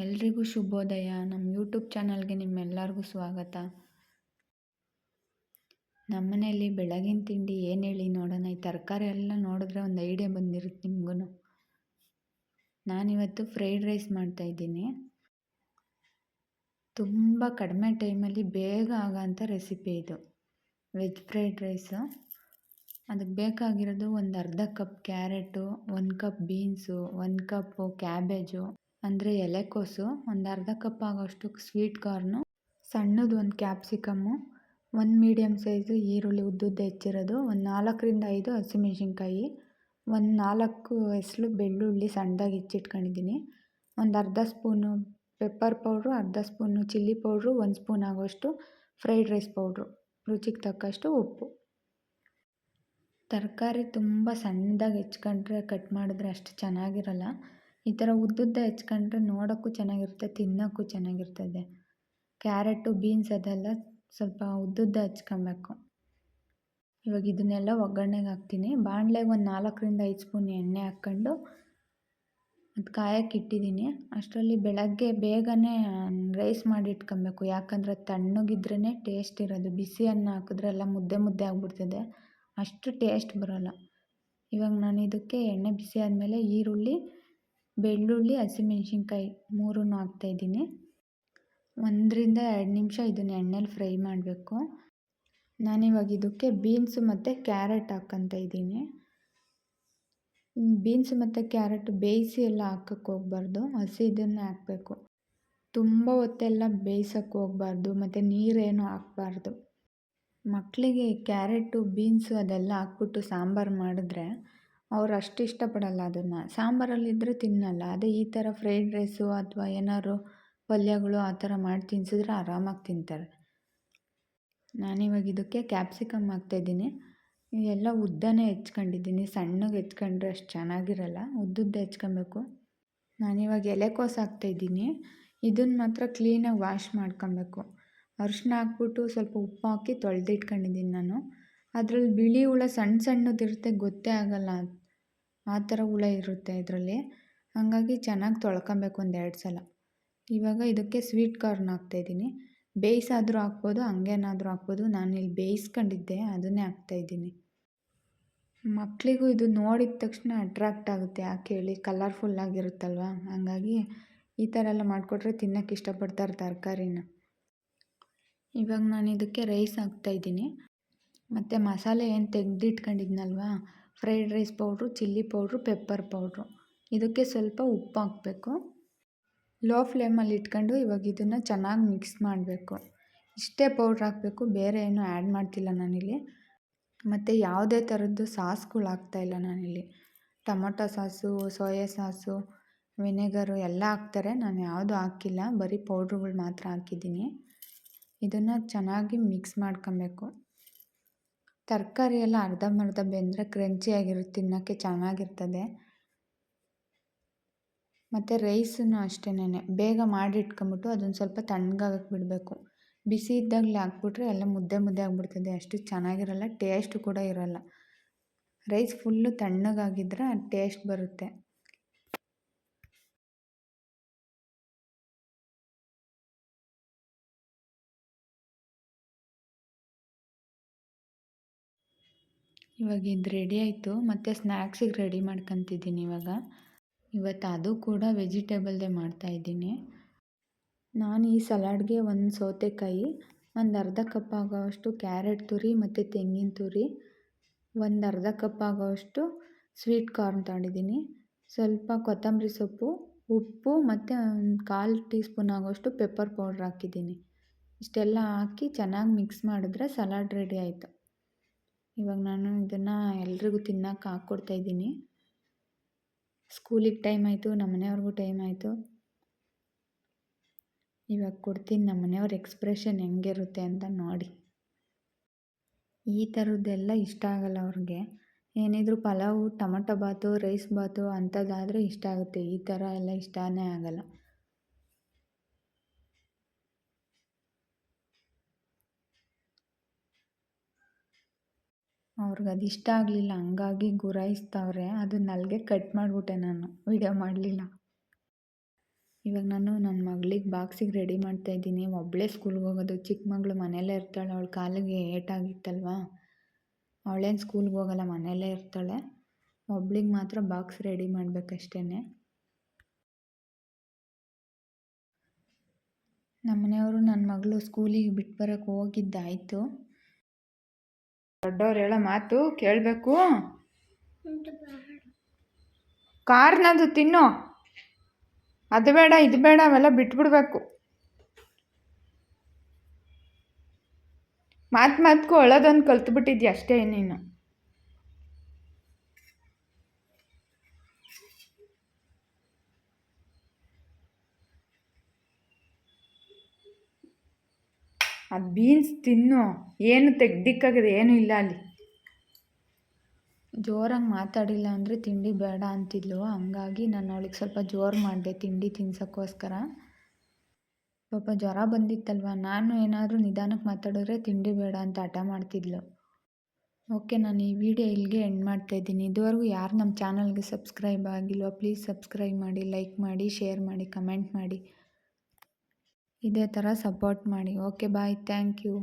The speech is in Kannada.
ಎಲ್ರಿಗೂ ಶುಭೋದಯ. ನಮ್ಮ ಯೂಟ್ಯೂಬ್ ಚಾನಲ್ಗೆ ನಿಮ್ಮೆಲ್ಲರಿಗೂ ಸ್ವಾಗತ. ನಮ್ಮನೆಯಲ್ಲಿ ಬೆಳಗಿನ ತಿಂಡಿ ಏನು ಹೇಳಿ ನೋಡೋಣ. ಈ ತರಕಾರಿ ಎಲ್ಲ ನೋಡಿದ್ರೆ ಒಂದು ಐಡಿಯಾ ಬಂದಿರುತ್ತೆ ನಿಮಗೂ ನಾನಿವತ್ತು ಫ್ರೈಡ್ ರೈಸ್ ಮಾಡ್ತಾಯಿದ್ದೀನಿ ತುಂಬ ಕಡಿಮೆ ಟೈಮಲ್ಲಿ ಬೇಗ ಆಗೋಂಥ ರೆಸಿಪಿ ಇದು. Veg fried rice. ಅದಕ್ಕೆ ಬೇಕಾಗಿರೋದು ಒಂದು ಅರ್ಧ ಕಪ್ ಕ್ಯಾರೆಟು, ಒಂದು ಕಪ್ ಬೀನ್ಸು, ಒಂದು ಕಪ್ಪು ಕ್ಯಾಬೇಜು. ಅಂದರೆ ಎಲೆಕೋಸು ಒಂದು ಅರ್ಧ ಕಪ್ ಆಗೋಷ್ಟು ಸ್ವೀಟ್ ಕಾರ್ನು ಸಣ್ಣದು ಒಂದು ಕ್ಯಾಪ್ಸಿಕಮ್ಮು ಒಂದು ಮೀಡಿಯಮ್ ಸೈಜು ಈರುಳ್ಳಿ ಉದ್ದುದ್ದ ಹೆಚ್ಚಿರೋದು, ಒಂದು ನಾಲ್ಕರಿಂದ ಐದು ಹಸಿಮೆಣ್ಸಿನ್ಕಾಯಿ, ಒಂದು ನಾಲ್ಕು ಹೆಸ್ಲು ಬೆಳ್ಳುಳ್ಳಿ ಸಣ್ಣದಾಗಿ ಹೆಚ್ಚಿಟ್ಕೊಂಡಿದ್ದೀನಿ ಒಂದು ಅರ್ಧ ಸ್ಪೂನು ಪೆಪ್ಪರ್ ಪೌಡ್ರು ಅರ್ಧ ಸ್ಪೂನು ಚಿಲ್ಲಿ ಪೌಡ್ರು ಒಂದು ಸ್ಪೂನ್ ಆಗೋಷ್ಟು ಫ್ರೈಡ್ ರೈಸ್ ಪೌಡ್ರು ರುಚಿಗೆ ತಕ್ಕಷ್ಟು ಉಪ್ಪು. ತರಕಾರಿ ತುಂಬ ಸಣ್ಣದಾಗಿ ಹೆಚ್ಕೊಂಡ್ರೆ ಕಟ್ ಮಾಡಿದ್ರೆ ಅಷ್ಟು ಚೆನ್ನಾಗಿರಲ್ಲ. ಈ ಥರ ಉದ್ದುದ್ದ ಹೆಚ್ಕೊಂಡ್ರೆ ನೋಡೋಕ್ಕೂ ಚೆನ್ನಾಗಿರುತ್ತೆ, ತಿನ್ನೋಕ್ಕೂ ಚೆನ್ನಾಗಿರ್ತದೆ. ಕ್ಯಾರೆಟು, ಬೀನ್ಸ್ ಅದೆಲ್ಲ ಸ್ವಲ್ಪ ಉದ್ದುದ್ದ ಹೆಚ್ಕೊಬೇಕು. ಇವಾಗ ಇದನ್ನೆಲ್ಲ ಒಗ್ಗರಣೆಗೆ ಹಾಕ್ತೀನಿ. ಬಾಣಲೆಗೆ ಒಂದು ನಾಲ್ಕರಿಂದ ಐದು ಸ್ಪೂನ್ ಎಣ್ಣೆ ಹಾಕ್ಕೊಂಡು ಅದು ಕಾಯಕ್ಕೆ ಇಟ್ಟಿದ್ದೀನಿ. ಅಷ್ಟರಲ್ಲಿ ಬೆಳಗ್ಗೆ ಬೇಗನೆ ರೈಸ್ ಮಾಡಿ ಇಟ್ಕೊಬೇಕು. ಯಾಕಂದರೆ ತಣ್ಣಗಿದ್ರೇ ಟೇಸ್ಟ್ ಇರೋದು. ಬಿಸಿ ಅನ್ನ ಹಾಕಿದ್ರೆ ಎಲ್ಲ ಮುದ್ದೆ ಮುದ್ದೆ ಆಗಿಬಿಡ್ತದೆ. ಅಷ್ಟು ಟೇಸ್ಟ್ ಬರೋಲ್ಲ. ಇವಾಗ ನಾನು ಇದಕ್ಕೆ ಎಣ್ಣೆ ಬಿಸಿ ಆದಮೇಲೆ ಈರುಳ್ಳಿ ಬೆಳ್ಳುಳ್ಳಿ, ಹಸಿಮೆಣ್ಸಿನ್ಕಾಯಿ ಮೂರನ್ನು ಹಾಕ್ತಾಯಿದ್ದೀನಿ ಒಂದರಿಂದ ಎರಡು ನಿಮಿಷ ಇದನ್ನ ಎಣ್ಣೆಲಿ ಫ್ರೈ ಮಾಡಬೇಕು. ನಾನಿವಾಗ ಇದಕ್ಕೆ ಬೀನ್ಸು ಮತ್ತು ಕ್ಯಾರೆಟ್ ಹಾಕ್ಕೊತ ಇದ್ದೀನಿ. ಬೀನ್ಸ್ ಮತ್ತು ಕ್ಯಾರೆಟ್ ಬೇಯಿಸಿ ಎಲ್ಲ ಹಾಕಕ್ಕೆ ಹೋಗ್ಬಾರ್ದು, ಹಸಿ ಇದನ್ನೇ ಹಾಕಬೇಕು. ತುಂಬ ಹೊತ್ತೆಲ್ಲ ಬೇಯಿಸೋಕ್ಕೆ ಹೋಗ್ಬಾರ್ದು, ಮತ್ತು ನೀರೇನು ಹಾಕ್ಬಾರ್ದು. ಮಕ್ಕಳಿಗೆ ಕ್ಯಾರೆಟು, ಬೀನ್ಸು ಅದೆಲ್ಲ ಹಾಕ್ಬಿಟ್ಟು ಸಾಂಬಾರು ಮಾಡಿದ್ರೆ ಅವ್ರು ಅಷ್ಟು ಇಷ್ಟಪಡಲ್ಲ ಅದನ್ನು. ಸಾಂಬಾರಲ್ಲಿದ್ದರೆ ತಿನ್ನಲ್ಲ. ಅದೇ ಈ ಥರ ಫ್ರೈಡ್ ರೈಸು ಅಥವಾ ಏನಾದ್ರು ಪಲ್ಯಗಳು ಆ ಥರ ಮಾಡಿ ತಿನ್ಸಿದ್ರೆ ಆರಾಮಾಗಿ ತಿಂತಾರೆ. ನಾನಿವಾಗ ಇದಕ್ಕೆ ಕ್ಯಾಪ್ಸಿಕಮ್ ಹಾಕ್ತಾಯಿದ್ದೀನಿ. ಎಲ್ಲ ಉದ್ದನೇ ಹೆಚ್ಕೊಂಡಿದ್ದೀನಿ. ಸಣ್ಣಗೆ ಹೆಚ್ಕೊಂಡ್ರೆ ಅಷ್ಟು ಚೆನ್ನಾಗಿರಲ್ಲ. ಉದ್ದುದ್ದ ಹೆಚ್ಕೊಬೇಕು. ನಾನಿವಾಗ ಎಲೆಕೋಸು ಹಾಕ್ತಾಯಿದ್ದೀನಿ. ಇದನ್ನು ಮಾತ್ರ ಕ್ಲೀನಾಗಿ ವಾಶ್ ಮಾಡ್ಕೊಬೇಕು. ಅರಿಶಿನ ಹಾಕ್ಬಿಟ್ಟು ಸ್ವಲ್ಪ ಉಪ್ಪು ಹಾಕಿ ತೊಳೆದಿಟ್ಕೊಂಡಿದ್ದೀನಿ ನಾನು. ಅದ್ರಲ್ಲಿ ಬಿಳಿ ಹುಳ ಸಣ್ಣ ಸಣ್ಣದಿರುತ್ತೆ, ಗೊತ್ತೇ ಆಗಲ್ಲ. ಆ ಥರ ಹುಳ ಇರುತ್ತೆ ಇದರಲ್ಲಿ. ಹಾಗಾಗಿ ಚೆನ್ನಾಗಿ ತೊಳ್ಕೊಬೇಕು ಒಂದು ಎರಡು ಸಲ. ಇವಾಗ ಇದಕ್ಕೆ ಸ್ವೀಟ್ ಕಾರ್ನ್ ಹಾಕ್ತಾಯಿದ್ದೀನಿ ಬೇಯಿಸಾದರೂ ಹಾಕ್ಬೋದು, ಹಂಗೇನಾದರೂ ಹಾಕ್ಬೋದು. ಇಲ್ಲಿ ಬೇಯಿಸ್ಕೊಂಡಿದ್ದೆ, ಅದನ್ನೇ ಹಾಕ್ತಾಯಿದ್ದೀನಿ ಮಕ್ಕಳಿಗೂ ಇದು ನೋಡಿದ ತಕ್ಷಣ ಅಟ್ರಾಕ್ಟ್ ಆಗುತ್ತೆ. ಯಾಕೆ ಹೇಳಿ? ಕಲರ್ಫುಲ್ಲಾಗಿರುತ್ತಲ್ವ ಹಾಗಾಗಿ ಈ ಥರ ಎಲ್ಲ ಮಾಡಿಕೊಟ್ರೆ ತಿನ್ನೋಕ್ಕೆ ಇಷ್ಟಪಡ್ತಾರೆ ತರಕಾರಿನ. ಇವಾಗ ನಾನು ಇದಕ್ಕೆ ರೈಸ್ ಹಾಕ್ತಾಯಿದ್ದೀನಿ ಮತ್ತು ಮಸಾಲೆ ಏನು ತೆಗೆದಿಟ್ಕೊಂಡಿದ್ನಲ್ವಾ? Fried rice powder, chilli powder, pepper powder. ಇದಕ್ಕೆ ಸ್ವಲ್ಪ ಉಪ್ಪು ಹಾಕಬೇಕು. ಲೋ ಫ್ಲೇಮಲ್ಲಿ ಇಟ್ಕೊಂಡು ಇವಾಗ ಇದನ್ನು ಚೆನ್ನಾಗಿ ಮಿಕ್ಸ್ ಮಾಡಬೇಕು. ಇಷ್ಟೇ ಪೌಡ್ರ್ ಹಾಕಬೇಕು, ಬೇರೆ ಏನೂ ಆ್ಯಡ್ ಮಾಡ್ತಿಲ್ಲ ನಾನಿಲ್ಲಿ. ಮತ್ತು ಯಾವುದೇ ಥರದ್ದು ಸಾಸ್ಗಳು ಹಾಕ್ತಾಯಿಲ್ಲ ನಾನಿಲ್ಲಿ. Tomato sauce, soya sauce, vinegar ಎಲ್ಲ ಹಾಕ್ತಾರೆ. ನಾನು ಯಾವುದೂ ಹಾಕಿಲ್ಲ, ಬರೀ ಪೌಡ್ರುಗಳು ಮಾತ್ರ ಹಾಕಿದ್ದೀನಿ. ಇದನ್ನು ಚೆನ್ನಾಗಿ ಮಿಕ್ಸ್ ಮಾಡ್ಕೊಬೇಕು. ತರಕಾರಿ ಎಲ್ಲ ಅರ್ಧಂಬರ್ಧ ಬೆಂದರೆ ಕ್ರಂಚಿಯಾಗಿರುತ್ತೆ ತಿನ್ನೋಕ್ಕೆ ಚೆನ್ನಾಗಿರ್ತದೆ. ಮತ್ತು ರೈಸನ್ನು ಅಷ್ಟೇನೆ ಬೇಗ ಮಾಡಿ ಇಟ್ಕೊಂಬಿಟ್ಟು ಅದನ್ನು ಸ್ವಲ್ಪ ತಣ್ಣಗಾಗಕ್ಕೆ ಬಿಡಬೇಕು. ಬಿಸಿ ಇದ್ದಾಗಲೇ ಹಾಕ್ಬಿಟ್ರೆ ಎಲ್ಲ ಮುದ್ದೆ ಮುದ್ದೆ ಆಗಿಬಿಡ್ತದೆ. ಅಷ್ಟು ಚೆನ್ನಾಗಿರಲ್ಲ ಟೇಸ್ಟ್ ಕೂಡ ಇರಲ್ಲ. ರೈಸ್ ಫುಲ್ಲು ತಣ್ಣಗಾಗಿದ್ರೆ ಟೇಸ್ಟ್ ಬರುತ್ತೆ. ಇವಾಗ ಇದು ರೆಡಿ ಆಯಿತು. ಮತ್ತು ಸ್ನ್ಯಾಕ್ಸಿಗೆ ರೆಡಿ ಮಾಡ್ಕೊತಿದ್ದೀನಿ ಇವಾಗ. ಇವತ್ತು ಅದು ಕೂಡ ವೆಜಿಟೇಬಲ್ದೇ ಮಾಡ್ತಾಯಿದ್ದೀನಿ ನಾನು ಈ ಸಲಾಡ್ಗೆ ಒಂದು ಸೌತೆಕಾಯಿ, ಒಂದು ಅರ್ಧ ಕಪ್ ಆಗೋವಷ್ಟು ಕ್ಯಾರೆಟ್ ತುರಿ ಮತ್ತು ತೆಂಗಿನ ತುರಿ, ಒಂದು ಅರ್ಧ ಕಪ್ ಆಗೋವಷ್ಟು ಸ್ವೀಟ್ ಕಾರ್ನ್ ತಗೊಂಡಿದ್ದೀನಿ. ಸ್ವಲ್ಪ ಕೊತ್ತಂಬರಿ ಸೊಪ್ಪು, ಉಪ್ಪು ಮತ್ತು ಒಂದು ಕಾಲು ಟೀ ಸ್ಪೂನ್ ಆಗೋಷ್ಟು ಪೆಪ್ಪರ್ ಪೌಡ್ರ್ ಹಾಕಿದ್ದೀನಿ. ಇಷ್ಟೆಲ್ಲ ಹಾಕಿ ಚೆನ್ನಾಗಿ ಮಿಕ್ಸ್ ಮಾಡಿದ್ರೆ ಸಲಾಡ್ ರೆಡಿ ಆಯಿತು. ಇವಾಗ ನಾನು ಇದನ್ನು ಎಲ್ರಿಗೂ ತಿನ್ನೋಕೆ ಹಾಕ್ಕೊಡ್ತಾಯಿದ್ದೀನಿ ಸ್ಕೂಲಿಗೆ ಟೈಮ್ ಆಯಿತು ಮನೆಯವ್ರಿಗೂ ಟೈಮ್ ಆಯಿತು. ಇವಾಗ ಕೊಡ್ತೀನಿ ನಮ್ಮ ಮನೆಯವ್ರ ಎಕ್ಸ್ಪ್ರೆಷನ್ ಹೆಂಗಿರುತ್ತೆ ಅಂತ ನೋಡಿ. ಈ ಥರದ್ದೆಲ್ಲ ಇಷ್ಟ ಆಗಲ್ಲ ಅವ್ರಿಗೆ. ಏನಿದ್ರು ಪಲಾವು, ಟೊಮಟೊ ಬಾತು, ರೈಸ್ ಬಾತು ಅಂಥದ್ದಾದರೆ ಇಷ್ಟ ಆಗುತ್ತೆ. ಈ ಥರ ಎಲ್ಲ ಇಷ್ಟನೇ ಆಗಲ್ಲ. ಅವ್ರಿಗೆ ಅದು ಇಷ್ಟ ಆಗಲಿಲ್ಲ, ಹಂಗಾಗಿ ಗುರಾಯಿಸ್ತವ್ರೆ ಅದನ್ನ ಅಲ್ಲಿಗೆ ಕಟ್ ಮಾಡಿಬಿಟ್ಟೆ ನಾನು ವೀಡಿಯೋ ಮಾಡಲಿಲ್ಲ. ಇವಾಗ ನಾನು ನನ್ನ ಮಗಳಿಗೆ ಬಾಕ್ಸಿಗೆ ರೆಡಿ ಮಾಡ್ತಾ ಇದ್ದೀನಿ ಒಬ್ಬಳೇ ಸ್ಕೂಲ್ಗೆ ಹೋಗೋದು ಚಿಕ್ಕ ಮಗಳು ಮನೆಯಲ್ಲೇ ಇರ್ತಾಳೆ, ಅವಳ ಕಾಲಿಗೆ ಏಟಾಗಿತ್ತಲ್ವಾ ಅವಳೇನು ಸ್ಕೂಲ್ಗೆ ಹೋಗಲ್ಲ, ಮನೆಯಲ್ಲೇ ಇರ್ತಾಳೆ. ಒಬ್ಳಿಗೆ ಮಾತ್ರ ಬಾಕ್ಸ್ ರೆಡಿ ಮಾಡಬೇಕಷ್ಟೇ ನಮ್ಮನೆಯವರು ನನ್ನ ಮಗಳು ಸ್ಕೂಲಿಗೆ ಬಿಟ್ಟು ಬರೋಕ್ಕೆ ಹೋಗಿದ್ದಾಯಿತು. ದೊಡ್ಡವ್ರು ಹೇಳೋ ಮಾತು ಕೇಳಬೇಕು. ಕಾರ್ನದು ತಿನ್ನು. ಅದು ಬೇಡ ಇದು ಬೇಡ ಅವೆಲ್ಲ ಬಿಟ್ಬಿಡ್ಬೇಕು. ಮಾತು ಮಾತ್ಕು ಅಳೋದೊಂದು ಕಲ್ತ್ಬಿಟ್ಟಿದ್ಯ ಅಷ್ಟೇ ನೀನು ಅದು ಬೀನ್ಸ್ ತಿನ್ನು. ಏನು ತೆಗ್ದಿಕ್ಕಾಗದೆ ಏನೂ ಇಲ್ಲ ಅಲ್ಲಿ. ಜೋರಾಗಿ ಮಾತಾಡಿಲ್ಲ ಅಂದರೆ ತಿಂಡಿ ಬೇಡ ಅಂತಿದ್ಲು. ಹಂಗಾಗಿ ನಾನು ಅವಳಿಗೆ ಸ್ವಲ್ಪ ಜೋರು ಮಾಡಿದೆ, ತಿಂಡಿ ತಿನ್ಸೋಕ್ಕೋಸ್ಕರ. ಪಾಪ ಜ್ವರ ಬಂದಿತ್ತಲ್ವ, ನಾನು ಏನಾದರೂ ನಿಧಾನಕ್ಕೆ ಮಾತಾಡಿದ್ರೆ ತಿಂಡಿ ಬೇಡ ಅಂತ ಹಠ ಮಾಡ್ತಿದ್ಲು. ಓಕೆ, ನಾನು ಈ ವಿಡಿಯೋ ಇಲ್ಲಿಗೆ ಎಂಡ್ ಮಾಡ್ತಾ ಇದ್ದೀನಿ. ಇದುವರೆಗೂ ಯಾರು ನಮ್ಮ ಚಾನಲ್ಗೆ ಸಬ್ಸ್ಕ್ರೈಬ್ ಆಗಿಲ್ವೋ ಪ್ಲೀಸ್ ಸಬ್ಸ್ಕ್ರೈಬ್ ಮಾಡಿ ಲೈಕ್ ಮಾಡಿ ಶೇರ್ ಮಾಡಿ ಕಮೆಂಟ್ ಮಾಡಿ. ಇದೇ ಥರ ಸಪೋರ್ಟ್ ಮಾಡಿ. Okay bye thank you